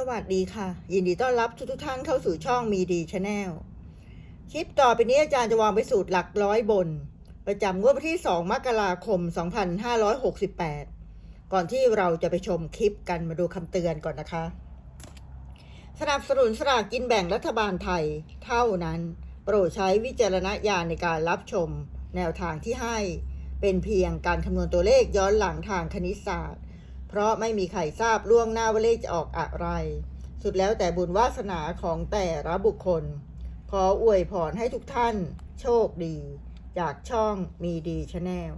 สวัสดีค่ะ ยินดีต้อนรับทุกทท่านเข้าสู่ช่องมีดีชาแนลคลิปต่อไปนี้อาจารย์จะวางไปสูตรหลักร้อยบน ประจำงวดวันที่ 2 มกราคม 2568 ก่อนที่เราจะไปชมคลิปกันมาดูคำเตือนก่อนนะคะ สนับสนุนสลากกินแบ่งรัฐบาลไทย เท่านั้น โปรดใช้วิจารณญาณในการรับชม แนวทางที่ให้ เป็นเพียงการคำนวณตัวเลขย้อนหลังทางคณิตศาสตร์ เพราะไม่มีใครทราบล่วงหน้าว่าเลขจะออกอะไร สุดแล้วแต่บุญวาสนาของแต่ละบุคคล ขออวยพรให้ทุกท่าน โชคดี จากช่องมีดีชาแนล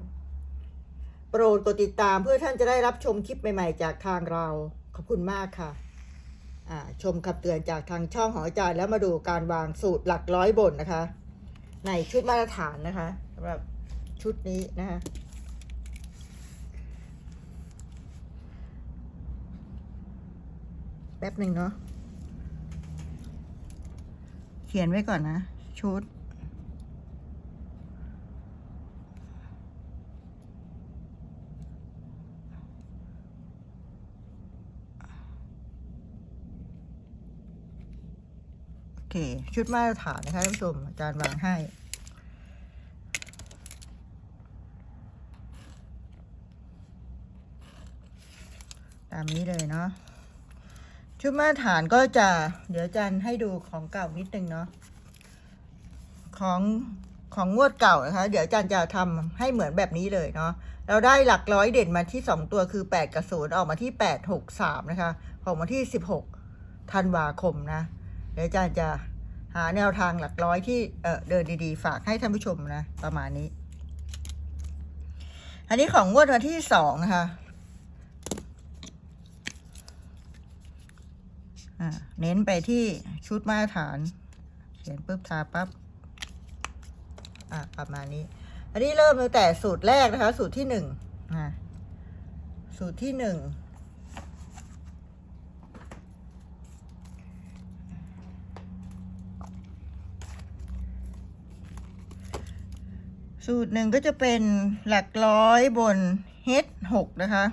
โปรดกดติดตามเพื่อท่านจะได้รับชมคลิปใหม่ๆ จากทางเรา ขอบคุณมากค่ะชมคำเตือนจากทางช่องของอาจารย์แล้วมาดูการวางสูตรหลักร้อยบนนะคะ ในชุดมาตรฐานนะคะสำหรับชุดนี้นะคะ แป๊บหนึ่งเนาะ เขียนไว้ก่อนนะ ชุด โอเค ชุดมาตรฐานนะคะท่านผู้ชม อาจารย์วางให้ตามนี้เลยเนาะ ชุดมาตรฐานก็จะ เดี๋ยวจารย์ให้ดูของเก่านิดนึงเนาะของของงวดเก่านะคะ เดี๋ยวจารย์จะทำให้เหมือนแบบนี้เลยเนาะเราได้หลักร้อยเด่นมาที่สองตัวคือแปดกับศูนย์ออกมาที่แปดหกสามนะคะ ของมาที่สิบหกธันวาคมนะ เดี๋ยวอาจารย์จะหาแนวทางหลักร้อยที่เออเดินดีๆ ฝากให้ท่านผู้ชมนะ ประมาณนี้ อันนี้ของงวดวันที่สองนะคะ อ่า เน้นไปที่ชุดมาตรฐาน เขียนปุ๊บทาปั๊บอ่าประมาณนี้ อันนี้เริ่มตั้งแต่สูตรแรกนะคะ สูตรที่หนึ่งสูตรที่หนึ่งสูตรหนึ่งก็จะเป็นหลักร้อยบน H หกนะคะ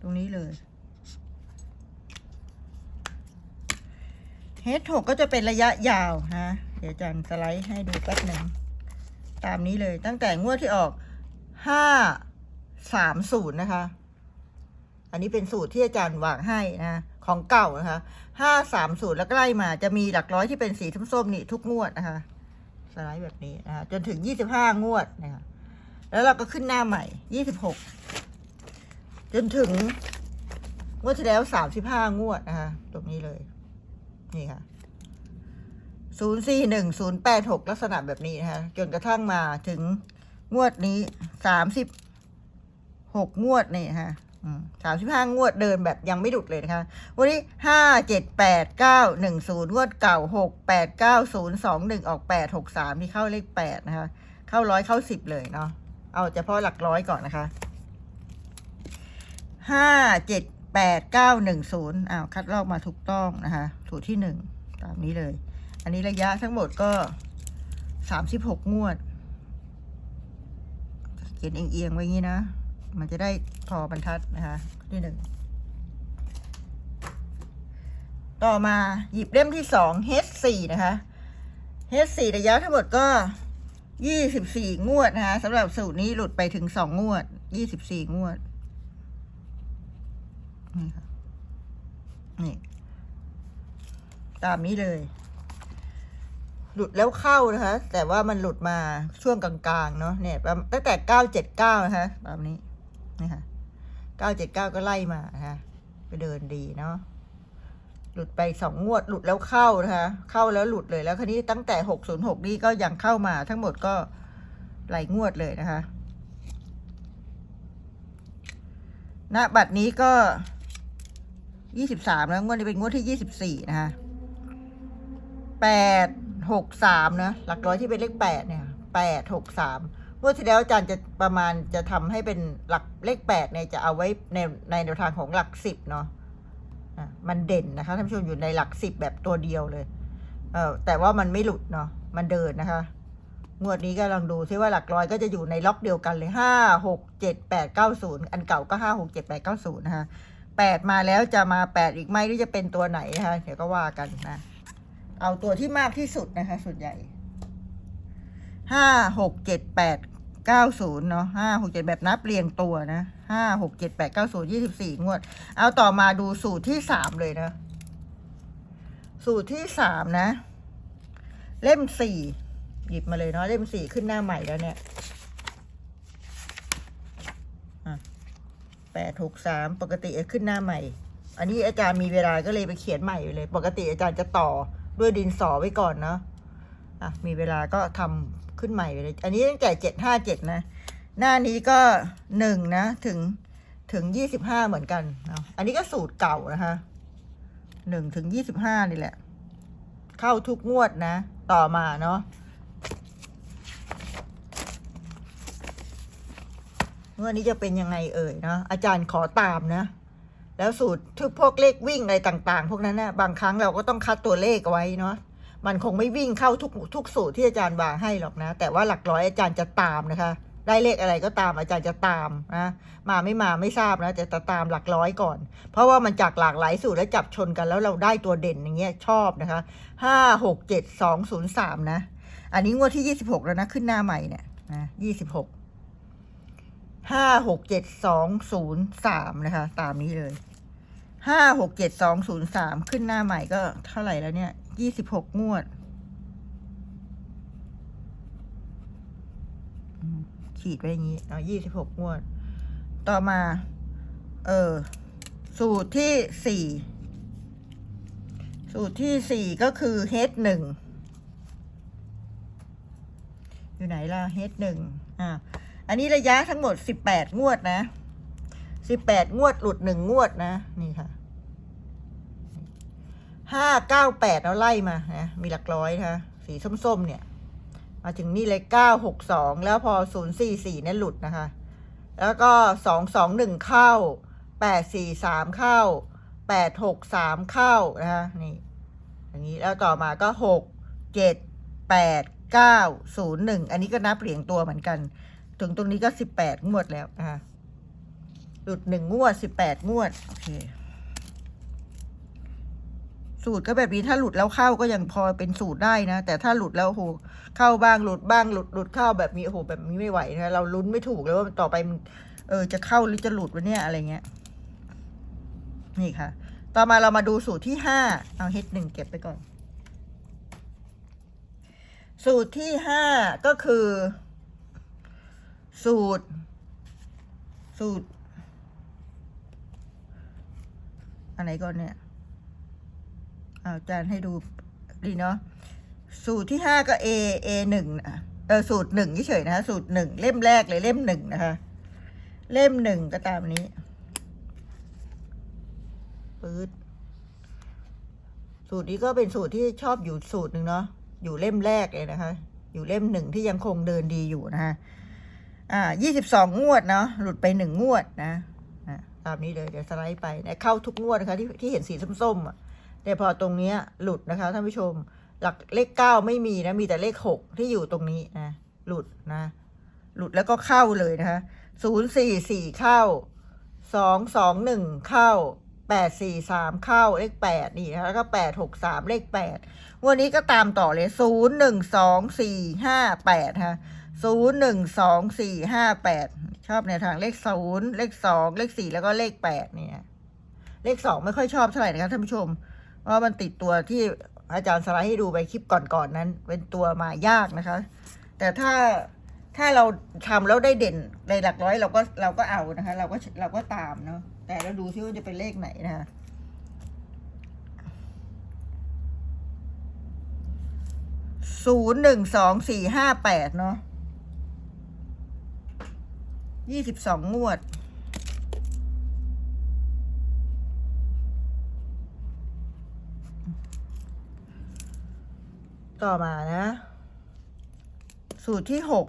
ตรงนี้เลย H หกก็จะเป็นระยะยาวนะ เดี๋ยวอาจันสไลด์ให้ดูแป๊บหนึ่ง ตามนี้เลยตั้งแต่งวดที่ออกห้าสามศูนย์นะคะ อันนี้เป็นสูตรที่อาจารย์วางให้นะ ของเก่านะคะห้าสามศูนย์แล้วก็ไล่มาจะมีหลักร้อยที่เป็นสีส้มๆนี่ทุกงวดนะคะ สไลด์แบบนี้นะคะจนถึงยี่สิบห้างวดนะคะ แล้วเราก็ขึ้นหน้าใหม่ยี่สิบหกจนถึงงวดที่แล้วสามสิบห้างวดนะคะตรงนี้เลย นี่ค่ะศูนย์สี่หนึ่งศูนย์แปดหกลักษณะแบบนี้นะคะจนกระทั่งมาถึงงวดนี้สามสิบหกงวดนี่นะคะสามสิบห้างวดเดินแบบยังไม่หลุดเลยนะคะ วันนี้ห้าเจ็ดแปดเก้าหนึ่งศูนย์งวดเก่าหกแปดเก้าศูนย์สองหนึ่งออกแปดหกสามที่เข้าเลขแปดนะคะ เข้าร้อยเข้าสิบเลยเนาะ เอาเฉพาะหลักร้อยก่อนนะคะห้าเจ็ด แปดเก้าหนึ่งศูนย์อ้าวคัดลอกมาถูกต้องนะคะสูตรที่หนึ่งตามนี้เลย อันนี้ระยะทั้งหมดก็สามสิบหกงวด เขียนเอียงๆไว้งี้นะ มันจะได้พอบรรทัดนะคะที่หนึ่งต่อมาหยิบเล่มที่สอง H4 นะคะ H4 ระยะทั้งหมดก็ยี่สิบสี่งวดนะคะสำหรับสูตรนี้หลุดไปถึงสองงวดยี่สิบสี่งวด นี่ค่ะ นี่ ตามนี้เลย หลุดแล้วเข้านะคะ แต่ว่ามันหลุดมาช่วงกลางๆ เนาะเนี่ยตั้งแต่เก้าเจ็ดเก้านะคะตามนี้นี่ค่ะเก้าเจ็ดเก้าก็ไล่มานะคะไปเดินดีเนาะหลุดไปสองงวดหลุดแล้วเข้านะคะ เข้าแล้วหลุดเลยแล้วคันนี้ตั้งแต่หกศูนย์หกนี้ก็ยังเข้ามาทั้งหมดก็หลายงวดเลยนะคะณบัตรนี้ก็ ยี่สิบสามแล้วงวดนี้เป็นงวดที่ยี่สิบสี่นะคะแปดหกสามนะ หลักร้อยที่เป็นเลขแปดเนี่ยแปดหกสามงวดที่แล้วอาจารย์จะประมาณจะทำให้เป็นหลักเลขแปดเนี่ยจะเอาไว้ในในแนวทางของหลักสิบเนาะอะมันเด่นนะคะท่านผู้ชมอยู่ในหลักสิบแบบตัวเดียวเลย เออแต่ว่ามันไม่หลุดเนาะมันเดินนะคะ งวดนี้ก็ลองดูซิว่าหลักร้อยก็จะอยู่ในล็อกเดียวกันเลยห้าหกเจ็ดแปดเก้าศูนย์อันเก่าก็ห้าหกเจ็ดแปดเก้าศูนย์นะคะ แปดมาแล้วจะมาแปดอีกไหมหรือจะเป็นตัวไหนนะคะเดี๋ยวก็ว่ากันนะ เอาตัวที่มากที่สุดนะคะ ส่วนใหญ่ ห้าหกเจ็ดแปดเก้าศูนย์เนาะห้าหกเจ็ดแบบนับเรียงตัวนะห้าหกเจ็ดแปดเก้าศูนย์ยี่สิบสี่งวด เอาต่อมาดูสูตรที่สามเลยนะ สูตรที่สามนะ เล่มสี่หยิบมาเลยเนาะเล่มสี่ขึ้นหน้าใหม่แล้วเนี่ย แปดหกสามปกติขึ้นหน้าใหม่ อันนี้อาจารย์มีเวลาก็เลยไปเขียนใหม่ไปเลย ปกติอาจารย์จะต่อด้วยดินสอไว้ก่อนเนาะอะมีเวลาก็ทำขึ้นใหม่ไปเลย อันนี้ตั้งแต่เจ็ดห้าเจ็ดนะ หน้านี้ก็หนึ่งนะถึงถึงยี่สิบห้าเหมือนกันเนาอันนี้ก็สูตรเก่านะคะหนึ่งถึงยี่สิบห้านี่แหละ เข้าทุกงวดนะ ต่อมาเนาะ งวดนี้จะเป็นยังไงเอ่ยเนาะอาจารย์ขอตามนะ แล้วสูตรทุกพวกเลขวิ่งอะไรต่าง ๆ พวกนั้นนะบางครั้งเราก็ต้องคัดตัวเลขเอาไว้เนาะมันคงไม่วิ่งเข้าทุกทุกสูตรที่อาจารย์วางให้หรอกนะ แต่ว่าหลักร้อยอาจารย์จะตามนะคะ ได้เลขอะไรก็ตามอาจารย์จะตามนะมาไม่มาไม่ทราบนะแต่จะตามหลักร้อยก่อน เพราะว่ามันจากหลากหลายสูตรแล้วจับชนกันแล้วเราได้ตัวเด่นอย่างเงี้ยชอบนะคะห้าหกเจ็ดสองศูนย์สามนะ อันนี้งวดที่ยี่สิบหกแล้วนะขึ้นหน้าใหม่เนี่ยนะยี่สิบหก ห้าหกเจ็ดสองศูนย์สามนะคะ ตามนี้เลยห้าหกเจ็ดสองศูนย์สามขึ้นหน้าใหม่ก็เท่าไหร่แล้วเนี่ยยี่สิบหกงวด ขีดไว้อย่างนี้เอายี่สิบหกงวด ต่อมา เออ สูตรที่สี่สูตรที่สี่ก็คือ h หนึ่งอยู่ไหนล่ะ h หนึ่งอ่า อันนี้ระยะทั้งหมดสิบแปดงวดนะสิบแปดงวดหลุดหนึ่งงวดนะ นี่ค่ะห้าเก้าแปดเอาไล่มานะมีหลักร้อยนะคะสีส้มๆเนี่ย มาถึงนี่เลยเก้าหกสองแล้วพอศูนย์สี่สี่เนี่ยหลุดนะคะ แล้วก็สองสองหนึ่งเข้าแปดสี่สามเข้าแปดหกสามเข้านะคะนี่อย่างนี้แล้วต่อมาก็หกเจ็ดแปดเก้าศูนย์หนึ่งอันนี้ก็นับเหรียงตัวเหมือนกัน ถึงตรงนี้ก็สิบแปดงวดแล้วนะคะหลุดหนึ่งงวดสิบแปดงวด โอเค สูตรก็แบบนี้ถ้าหลุดแล้วเข้าก็ยังพอเป็นสูตรได้นะ แต่ถ้าหลุดแล้วโหเข้าบ้างหลุดบ้างหลุดหลุดเข้าแบบนี้โอ้โหแบบนี้ไม่ไหวนะเราลุ้นไม่ถูกเลยว่าต่อไปมันเออจะเข้าหรือจะหลุดวะเนี่ยอะไรเงี้ย นี่ค่ะ ต่อมาเรามาดูสูตรที่ห้าเอาเฮดหนึ่งเก็บไปก่อน สูตรที่ห้าก็คือ สูตร สูตรอันไหนก่อนเนี่ยอาอาจารย์ให้ดูดีเนาะสูตรที่ห้าก็ A A หนึ่งนะเออสูตรหนึ่งเฉยๆนะคะสูตรหนึ่งเล่มแรกเลยเล่มหนึ่งนะคะ เล่มหนึ่งก็ตามนี้ปื๊ดสูตรนี้ก็เป็นสูตรที่ชอบอยู่สูตรหนึ่งเนาะอยู่เล่มแรกเลยนะคะ อยู่เล่มหนึ่งที่ยังคงเดินดีอยู่นะคะ อ่ายี่สิบสองงวดเนาะหลุดไปหนึ่งงวดนะตามนี้เลยเดี๋ยวสไลด์ไปเนี่ยเข้าทุกงวดนะคะที่ที่เห็นสีส้มๆอะแต่พอตรงเนี้ยหลุดนะคะท่านผู้ชม หลักเลขเก้าไม่มีนะมีแต่เลขหกที่อยู่ตรงนี้นะหลุดนะ หลุดแล้วก็เข้าเลยนะคะศูนย์สี่สี่เข้าสองสองหนึ่งเข้าแปดสี่สามเข้าเลขแปดนี่นะคะแล้วก็แปดหกสามเลขแปดวันนี้ก็ตามต่อเลยศูนย์หนึ่งสองสี่ห้าแปดฮะ ศูนย์หนึ่งสองสี่ห้าแปดชอบในทางเลขศูนย์เลขสองเลขสี่แล้วก็เลขแปดเนี่ย เลขสองไม่ค่อยชอบเท่าไหร่นะคะท่านผู้ชม เพราะมันติดตัวที่อาจารย์สไลด์ให้ดูไปคลิปก่อนๆนั้น เป็นตัวมายากนะคะ แต่ถ้าถ้าเราทำแล้วได้เด่นในหลักร้อยเราก็เราก็เอานะคะ เราก็เราก็ตามเนาะแต่เราดูซิว่าจะเป็นเลขไหนนะคะศูนย์หนึ่งสองสี่ห้าแปดเนาะ ยี่สิบสองงวด ต่อมานะ สูตรที่หก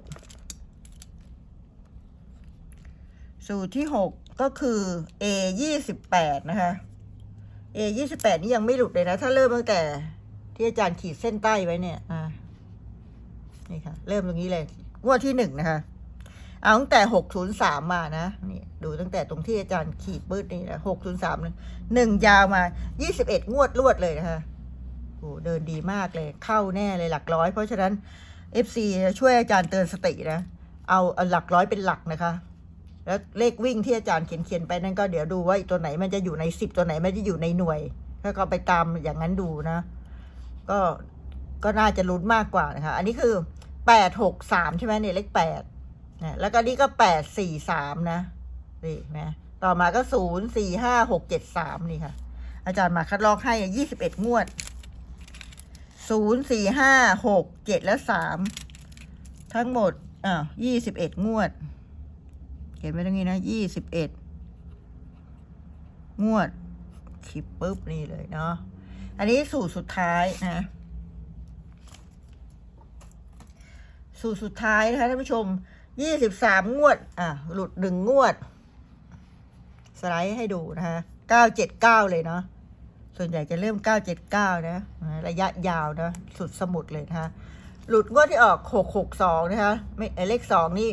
สูตรที่หกก็คือ A ยี่สิบแปดนะคะ A ยี่สิบแปดนี่ยังไม่หลุดเลยนะ ถ้าเริ่มตั้งแต่ที่อาจารย์ขีดเส้นใต้ไว้เนี่ย อ่า นี่ค่ะ เริ่มตรงนี้เลยงวดที่หนึ่งนะคะ เอาตั้งแต่หกศูนย์สามมานะนี่ดูตั้งแต่ตรงที่อาจารย์ขีดปื้ดนี่นะหกศูนย์สามหนึ่งยาวมายี่สิบเอ็ดงวดรวดเลยนะคะโอ้เดินดีมากเลยเข้าแน่เลยหลักร้อย เพราะฉะนั้น FC ช่วยอาจารย์เตือนสตินะ เอาหลักร้อยเป็นหลักนะคะ แล้วเลขวิ่งที่อาจารย์เขียนเขียนไปนั่นก็เดี๋ยวดูว่าตัวไหนมันจะอยู่ในสิบตัวไหนมันจะอยู่ในหน่วยถ้าก็ไปตามอย่างนั้นดูนะ ก็ก็น่าจะลุ้นมากกว่านะคะ อันนี้คือแปดหกสามใช่ไหมเนี่ยเลขแปด นะแล้วก็นี่ก็แปดสี่สามนะนี่นะต่อมาก็ศูนย์สี่ห้าหกเจ็ดสามนี่ค่ะ อาจารย์มาคัดลอกให้ยี่สิบเอ็ดงวดศูนย์สี่ห้าหกเจ็ดและสามทั้งหมดอ่ายี่สิบเอ็ดงวด เขียนไว้ตรงนี้นะยี่สิบเอ็ดงวดคลิปปุ๊บนี่เลยเนาะอันนี้สูตรสุดท้ายนะสูตรสุดท้ายนะคะท่านผู้ชม ยี่สิบสามงวด อะ หลุดหนึ่งงวด สไลด์ให้ดูนะคะเก้าเจ็ดเก้าเลยเนาะ ส่วนใหญ่จะเริ่มเก้าเจ็ดเก้านะ ระยะยาวนะ สุดสมุดเลยนะคะ หลุดงวดที่ออกหกหกสองนะคะ ไม่เลขสองนี่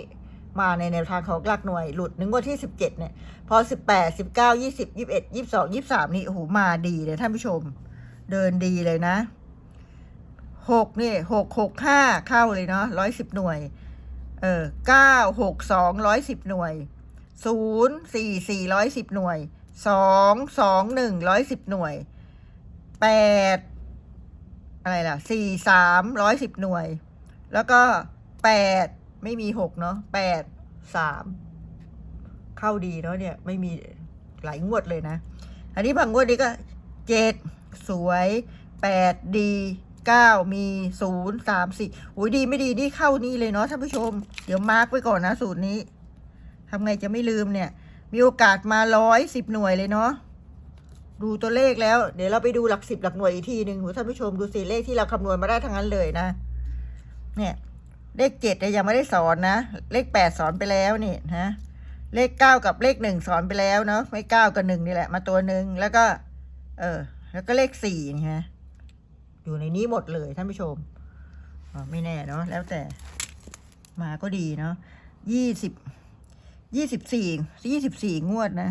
มาในแนวทางของหลักหน่วย หลุดหนึ่งงวดที่สิบเจ็ดเนี่ย พอสิบแปดสิบเก้ายี่สิบยี่สิบเอ็ดยี่สิบสองยี่สิบสามนี่โอ้โหมาดีเลยท่านผู้ชม เดินดีเลยนะหกนี่หกหกห้าเข้าเลยเนาะร้อยสิบหน่วย เออเก้าหกสองร้อยสิบหน่วยศูนย์สี่สี่ร้อยสิบหน่วยสองสองหนึ่งร้อยสิบหน่วยแปดอะไรล่ะสี่สามร้อยสิบหน่วย แล้วก็แปดไม่มีหกเนาะแปดสามเข้าดีเนาะเนี่ยไม่มีหลายงวดเลยนะ อันนี้บางงวดนี้ก็เจ็ดสวยแปดดี เก้ามีศูนย์สามสี่โอ้ยดีไม่ดีนี่เข้านี่เลยเนาะท่านผู้ชม เดี๋ยวมาร์กไว้ก่อนนะสูตรนี้ทำไงจะไม่ลืมเนี่ย มีโอกาสมาร้อยสิบหน่วยเลยเนาะดูตัวเลขแล้ว เดี๋ยวเราไปดูหลักสิบหลักหน่วยอีกทีหนึ่งโหท่านผู้ชมดูสิเลขที่เราคำนวณมาได้ทั้งนั้นเลยนะ เนี่ย เลขเจ็ดเนี่ยยังไม่ได้สอนนะ เลขแปดสอนไปแล้วนี่นะเลขเก้ากับเลขหนึ่งสอนไปแล้วเนาะไม่เก้ากับหนึ่งนี่แหละ มาตัวหนึ่งแล้วก็ เออ แล้วก็เลขสี่นี่ฮะ อยู่ในนี้หมดเลยท่านผู้ชมไม่แน่เนาะแล้วแต่มาก็ดีเนาะยี่สิบยี่สิบสี่ยี่สิบสี่งวดนะ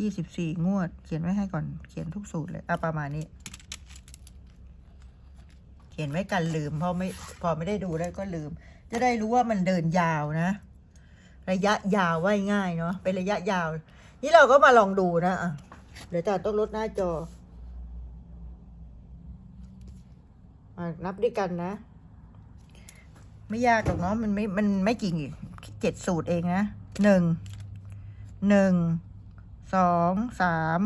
ยี่สิบสี่งวด เขียนไว้ให้ก่อนเขียนทุกสูตรเลยเอะประมาณนี้ เขียนไว้กันลืมพอไม่พอไม่ได้ดูได้ก็ลืม จะได้รู้ว่ามันเดินยาวนะ ระยะยาวไว้ง่ายเนาะเป็นระยะยาว นี่เราก็มาลองดูนะอะเดี๋ยวจะต้องลดหน้าจอมา นับด้วยกันนะ ไม่ยากหรอกเนาะมันไม่ มันไม่กี่เจ็ดสูตรเองนะหนึ่งหนึ่งสองสาม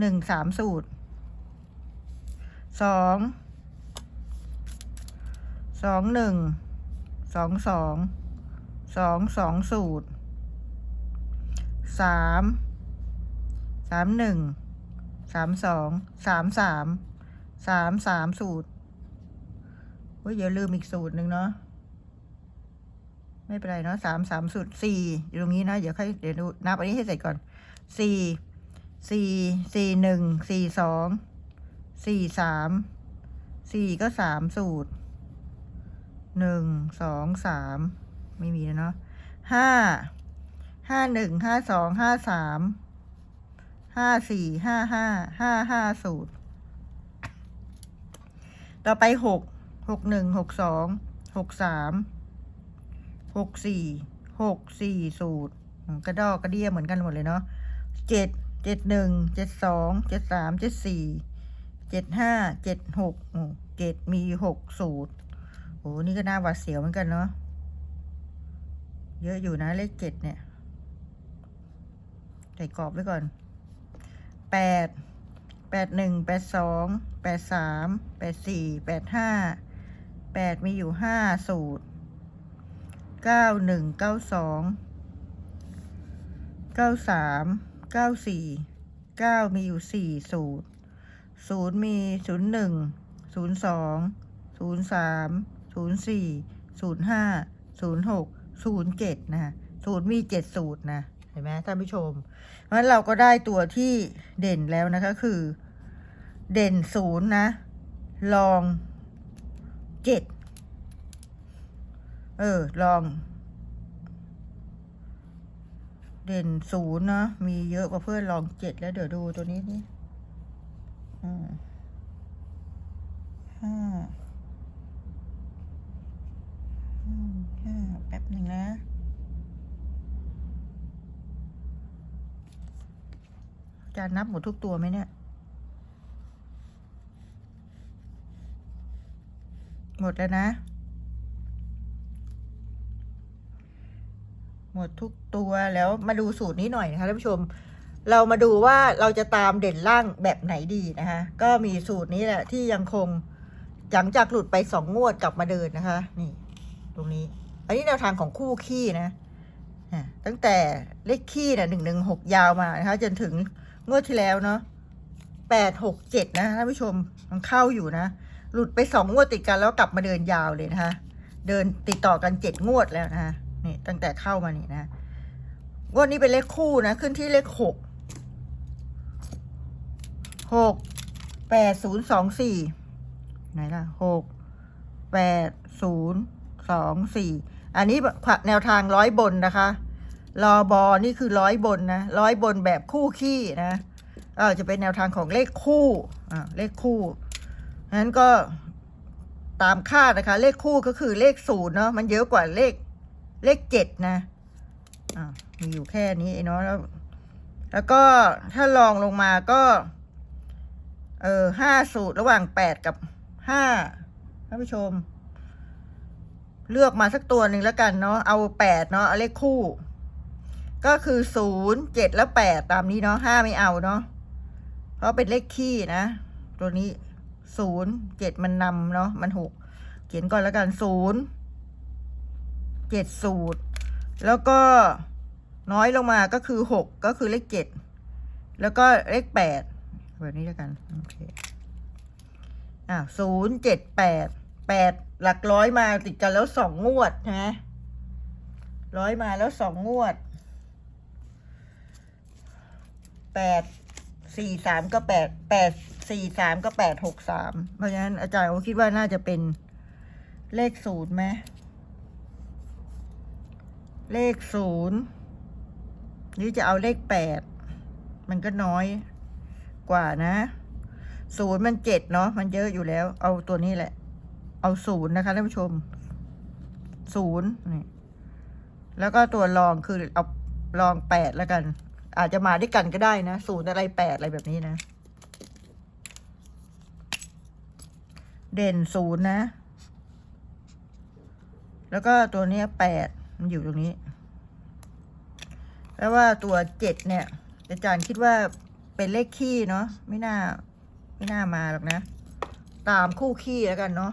หนึ่งสามสูตรสองสองหนึ่งสองสองสองสองสูตรสามสามหนึ่ง สามสองสามสามสามสามสูตรเฮ้ยอย่าลืมอีกสูตรหนึ่งเนาะไม่เป็นไรเนาะสามสามสูตรสี่อยู่ตรงนี้นะ เดี๋ยวค่อยเดี๋ยวดูนับอันนี้ให้เสร็จก่อนสี่สี่สี่หนึ่งสี่สองสี่สามสี่ก็สามสูตรหนึ่งสองสามไม่มีแล้วเนาะห้าห้าหนึ่งห้าสองห้าสาม ห้าสี่ห้าห้าห้าห้าสูตรต่อไปหกหกหนึ่งหกสองหกสามหกสี่หกสี่สูตรกระดอกกระเดียเหมือนกันหมดเลยเนาะเจ็ดเจ็ดหนึ่งเจ็ดสองเจ็ดสามเจ็ดสี่เจ็ดห้าเจ็ดหกเจ็ดมีหกสูตรโอ้นี่ก็น่าหวาดเสียวเหมือนกันเนาะเยอะอยู่นะเลขเจ็ดเนี่ย ใส่กรอบไว้ก่อน แปดแปดหนึ่งแปดสองแปดสามแปดสี่แปดห้าแปดมีอยู่ห้าสูตรเก้าหนึ่งเก้าสองเก้าสามเก้าสี่เก้ามีอยู่สี่สูตรศูนย์มีศูนย์หนึ่งศูนย์สองศูนย์สามศูนย์สี่ศูนย์ห้าศูนย์หกศูนย์เจ็ดนะศูนย์มีเจ็ดสูตรนะ เห็นไหมท่านผู้ชมเพราะฉะนั้นเราก็ได้ตัวที่เด่นแล้วนะคะ คือ เด่นศูนย์นะ ลองเจ็ดเออ ลอง เด่นศูนย์นะมีเยอะกว่าเพื่อนลองเจ็ดแล้วเดี๋ยวดูตัวนี้นี่อืมห้าอืมห้าแป๊บหนึ่งนะ อา จารย์นับหมดทุกตัวไหมเนี่ย หมดแล้วนะ หมดทุกตัวแล้วมาดูสูตรนี้หน่อยนะคะท่านผู้ชม เรามาดูว่าเราจะตามเด่นล่างแบบไหนดีนะคะก็มีสูตรนี้แหละที่ยังคงหลังจากหลุดไปสองงวดกลับมาเดินนะคะ นี่ ตรงนี้ อันนี้แนวทางของคู่ขี้นะตั้งแต่เลขขี้นะหนึ่งหนึ่งหกยาวมานะคะ จนถึง งวดที่แล้วเนาะแปดหกเจ็ดนะท่านผู้ชมมันเข้าอยู่นะ หลุดไปสองงวดติดกันแล้วกลับมาเดินยาวเลยนะคะ เดินติดต่อกันเจ็ดงวดแล้วนะคะนี่ตั้งแต่เข้ามานี่นะงวดนี้เป็นเลขคู่นะ ขึ้นที่เลขหกหกแปดศูนย์สองสี่ไหนล่ะหกแปดศูนย์สองสี่อันนี้แนวทางร้อยบนนะคะ รอบอนี่คือร้อยบนนะร้อยบนแบบคู่ขี้นะเออจะเป็นแนวทางของเลขคู่อ่าเลขคู่นั้นก็ตามคาดนะคะ เลขคู่ก็คือเลขศูนย์เนาะมันเยอะกว่าเลขเลขเจ็ดนะอ่ามีอยู่แค่นี้เนาะแล้วแล้วก็ถ้าลองลงมาก็ เออห้าสูตรระหว่างแปดกับห้าท่านผู้ชม เลือกมาสักตัวหนึ่งแล้วกันเนาะเอาแปดเนาะเอาเลขคู่ ก็คือศูนย์เจ็ดแล้วแปดตามนี้เนาะห้าไม่เอาเนาะเพราะเป็นเลขขี้นะ ตัวนี้ศูนย์เจ็ดมันนำเนาะมันหกเขียนก่อนแล้วกันศูนย์เจ็ดสูตรแล้วก็น้อยลงมาก็คือหกก็คือเลขเจ็ดแล้วก็เลขแปดแบบนี้แล้วกันโอเคอ่าศูนย์เจ็ดแปดแปดหลักร้อยมาติดกันแล้วสองงวดนะร้อยมาแล้วสองงวด แปดสี่สามก็แปดแปดสี่สามก็แปดหกสามเพราะฉะนั้นอาจารย์ก็คิดว่าน่าจะเป็นเลขศูนย์ไหมเลขศูนย์หรือจะเอาเลขแปดมันก็น้อยกว่านะศูนย์มันเจ็ดเนาะมันเยอะอยู่แล้ว เอาตัวนี้แหละ เอาศูนย์นะคะท่านผู้ชมศูนย์นี่แล้วก็ตัวรองคือเอารองแปดแล้วกัน อาจจะมาด้วยกันก็ได้นะศูนย์อะไรแปดอะไรแบบนี้นะ เด่นศูนย์นะ แล้วก็ตัวเนี้ยแปดมันอยู่ตรงนี้แปลว่าตัวเจ็ดเนี่ย อาจารย์คิดว่าเป็นเลขขี้เนาะไม่น่า ไม่น่ามาหรอกนะ ตามคู่ขี้แล้วกันเนาะ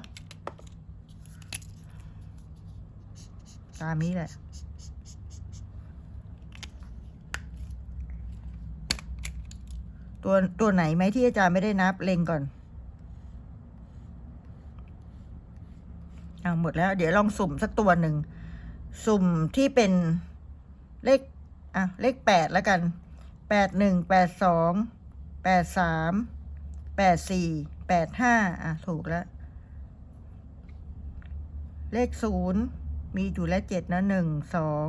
ตามนี้แหละ ตัวตัวไหนไหมที่อาจารย์ไม่ได้นับเล็งก่อนเอาหมดแล้ว เดี๋ยวลองสุ่มสักตัวหนึ่ง สุ่มที่เป็นเลขอะเลขแปดแล้วกันแปดหนึ่งแปดสองแปดสามแปดสี่แปดห้าอะ ถูกแล้ว เลขศูนย์มีอยู่แล้วเจ็ดนะหนึ่งสอง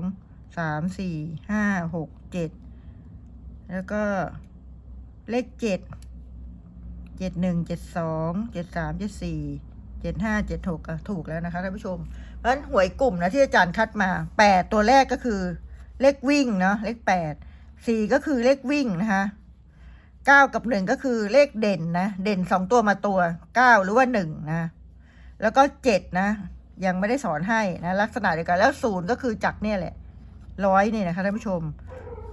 สามสี่ห้าหกเจ็ดแล้วก็ เลขเจ็ดเจ็ดหนึ่งเจ็ดสองเจ็ดสามเจ็ดสี่เจ็ดห้าเจ็ดหกอะถูกแล้วนะคะท่านผู้ชม เพราะฉะนั้นหวยกลุ่มนะที่อาจารย์คัดมาแปดตัวแรกก็คือ เลขวิ่งเนาะเลขแปดสี่ก็คือเลขวิ่งนะคะเก้ากับหนึ่งก็คือเลขเด่นนะ เด่นสองตัวมาตัวเก้าหรือว่าหนึ่งนะ แล้วก็เจ็ดนะ ยังไม่ได้สอนให้นะลักษณะเดียวกันแล้วศูนย์ก็คือจักเนี่ยแหละร้อยนี่นะคะท่านผู้ชม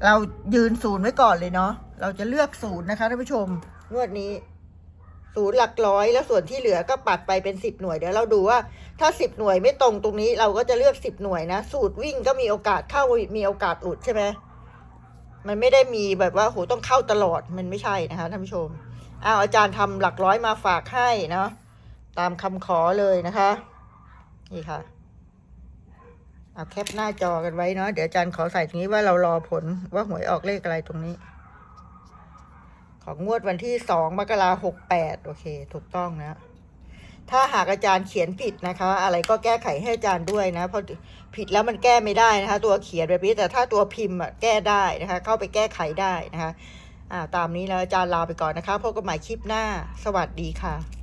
เรายืนศูนย์ไว้ก่อนเลยเนาะ เราจะเลือกศูนย์นะคะท่านผู้ชม งวดนี้ศูนย์หลักร้อยแล้วส่วนที่เหลือก็ปัดไปเป็นสิบหน่วยเดี๋ยวเราดูว่าถ้าสิบหน่วยไม่ตรงตรงนี้เราก็จะเลือกสิบหน่วยนะ สูตรวิ่งก็มีโอกาสเข้ามีโอกาสหลุดใช่ไหมมันไม่ได้มีแบบว่าโหต้องเข้าตลอดมันไม่ใช่นะคะท่านผู้ชมอ้าวอาจารย์ทำหลักร้อยมาฝากให้เนาะตามคำขอเลยนะคะ นี่ค่ะเอาแคปหน้าจอกันไว้เนาะเดี๋ยวอาจารย์ขอใส่ตรงนี้ว่าเรารอผลว่าหวยออกเลขอะไรตรงนี้ ของงวดวันที่สองมกราหกแปดโอเค ถูกต้องนะ ถ้าหากอาจารย์เขียนผิดนะคะ อะไรก็แก้ไขให้อาจารย์ด้วยนะ เพราะผิดแล้วมันแก้ไม่ได้นะคะ ตัวเขียนแบบนี้แต่ถ้าตัวพิมพ์อะแก้ได้นะคะ เข้าไปแก้ไขได้นะคะ อ่า ตามนี้แล้วอาจารย์ลาไปก่อนนะคะพบกันใหม่คลิปหน้า สวัสดีค่ะ